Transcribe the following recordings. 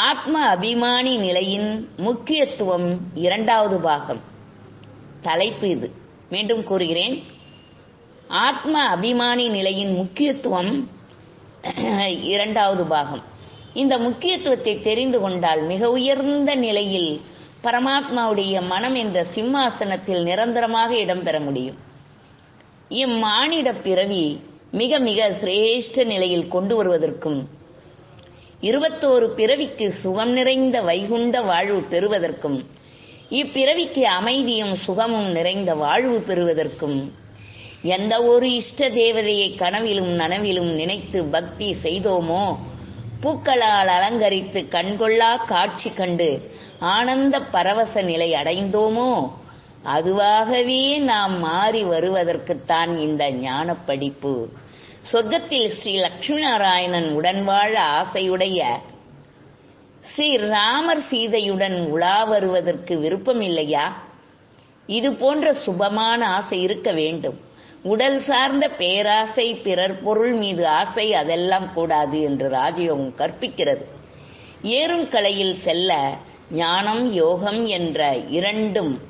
ஆத்ம அபிமானி நிலையின் முக்கியத்துவம் இரண்டாவது பாகம். தலைப்பு இது. மீண்டும் கூறுகிறேன். ஆத்ம அபிமானி நிலையின் முக்கியத்துவம் இரண்டாவது பாகம். இந்த முக்கியத்துவத்தை தெரிந்து கொண்டால் மிக உயர்ந்த நிலையில் பரமாத்மாவுடைய மனம் என்ற சிம்மாசனத்தில் நிரந்தரமாக இடம்பெற முடியும். இம்மானிட பிறவி மிக மிக சிரேஷ்ட நிலையில் கொண்டு வருவதற்கும் இருபத்தோரு பிறவிக்கு சுகம் நிறைந்த வைகுண்ட வாழ்வு பெறுவதற்கும் இப்பிறவிக்கு அமைதியும் சுகமும் நிறைந்த வாழ்வு பெறுவதற்கும் எந்த ஒரு இஷ்ட தேவதையை கனவிலும் நனவிலும் நினைத்து பக்தி செய்தோமோ பூக்களால் அலங்கரித்து கண்கொள்ளா காட்சி கண்டு ஆனந்த பரவச நிலை அடைந்தோமோ அதுவாகவே நாம் மாறி வருவதற்குத்தான் இந்த ஞான படிப்பு சொர்க்கத்தில் ஸ்ரீ லக்ஷ்மி நாராயணன் உடன் வாழ ஆசையுடைய ஸ்ரீ ராமர் சீதையுடன் உலா வருவதற்கு விருப்பம் இல்லையா இது போன்ற சுபமான ஆசை இருக்க வேண்டும். உடல் சார்ந்த பேராசை பிறர் பொருள் மீது ஆசை அதெல்லாம் கூடாது என்று ராஜயோகம் கற்பிக்கிறது. ஏறும் கலையில் செல்ல ஞானம் யோகம் என்ற இரண்டும்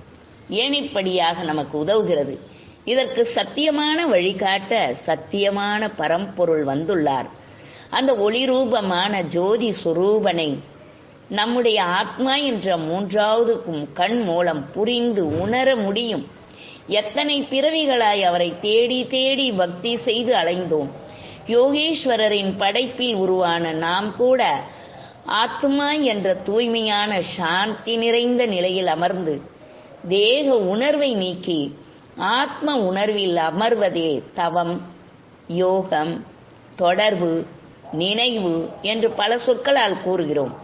ஏனைப்படியாக நமக்கு உதவுகிறது. இதற்கு சத்தியமான வழிகாட்ட சத்தியமான பரம்பொருள் வந்துள்ளார். அந்த ஒளிரூபமான ஜோதி சுரூபனை நம்முடைய ஆத்மா என்ற மூன்றாவது கண் மூலம் புரிந்து உணர முடியும். எத்தனை பிறவிகளாய் அவரை தேடி தேடி பக்தி செய்து அலைந்தோம். யோகேஸ்வரரின் படைப்பில் உருவான நாம் கூட ஆத்மா என்ற தூய்மையான சாந்தி நிறைந்த நிலையில் அமர்ந்து தேக உணர்வை நீக்கி ஆத்ம உணர்வில் அமர்வதே தவம் யோகம் தொடர்பு நினைவு என்று பல சொற்களால் கூறுகிறோம்.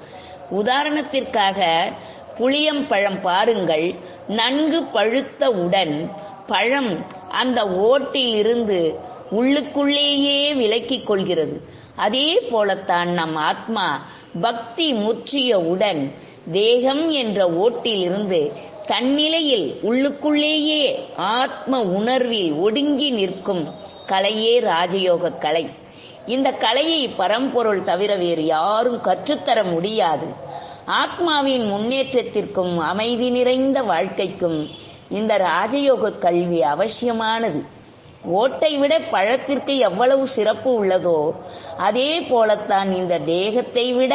உதாரணத்திற்காக புளியம்பழம் பாருங்கள். நன்கு பழுத்தவுடன் பழம் அந்த ஓட்டில் இருந்து உள்ளுக்குள்ளேயே விலக்கிக் கொள்கிறது. அதே போலத்தான் நம் ஆத்மா பக்தி முற்றியவுடன் தேகம் என்ற ஓட்டிலிருந்து தன்னிலையில் உள்ளுக்குள்ளேயே ஆத்ம உணர்வில் ஒடுங்கி நிற்கும் கலையே ராஜயோக கலை. இந்த கலையை பரம்பொருள் தவிர வேறு யாரும் கற்றுத்தர முடியாது. ஆத்மாவின் முன்னேற்றத்திற்கும் அமைதி நிறைந்த வாழ்க்கைக்கும் இந்த ராஜயோக கல்வி அவசியமானது. ஓட்டை விட பழத்திற்கு எவ்வளவு சிறப்பு உள்ளதோ அதே போலத்தான் இந்த தேகத்தை விட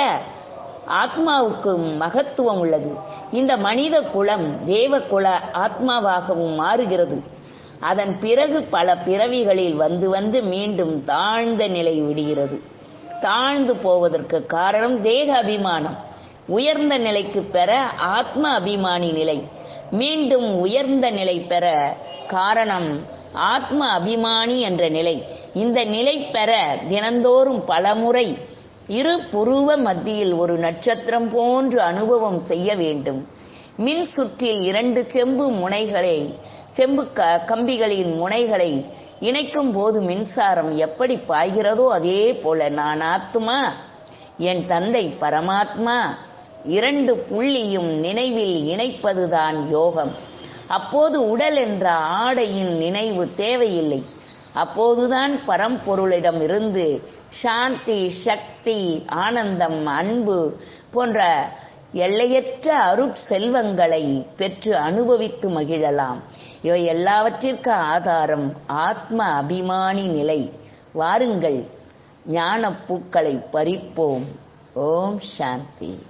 ஆத்மாவுக்கு மகத்துவம் உள்ளது. இந்த மனித குலம் தேவ குல ஆத்மாவாகவும் மாறுகிறது. அதன் பிறகு பல பிறவிகளில் வந்து வந்து மீண்டும் தாழ்ந்த நிலை விடுகிறது. தாழ்ந்து போவதற்கு காரணம் தேக அபிமானம். உயர்ந்த நிலைக்கு பெற ஆத்ம அபிமானி நிலை. மீண்டும் உயர்ந்த நிலை பெற காரணம் ஆத்ம அபிமானி என்ற நிலை. இந்த நிலை பெற தினந்தோறும் பலமுறை இரு புருவ மத்தியில் ஒரு நட்சத்திரம் போன்று அனுபவம் செய்ய வேண்டும். மின் சுற்றில் இரண்டு செம்பு முனைகளை செம்பு க கம்பிகளின் முனைகளை இணைக்கும் போது மின்சாரம் எப்படி பாய்கிறதோ அதே போல நான் ஆத்மா என் தந்தை பரமாத்மா இரண்டு புள்ளியும் நினைவில் இணைப்பதுதான் யோகம். அப்போது உடல் என்ற ஆடையின் நினைவு தேவையில்லை. அப்போதுதான் பரம்பொருளிடம் இருந்து சாந்தி சக்தி ஆனந்தம் அன்பு போன்ற எல்லையற்ற அருட்செல்வங்களை பெற்று அனுபவித்து மகிழலாம். இவை எல்லாவற்றிற்கு ஆதாரம் ஆத்ம அபிமானி நிலை. வாருங்கள் ஞான பூக்களை பறிப்போம். ஓம் சாந்தி.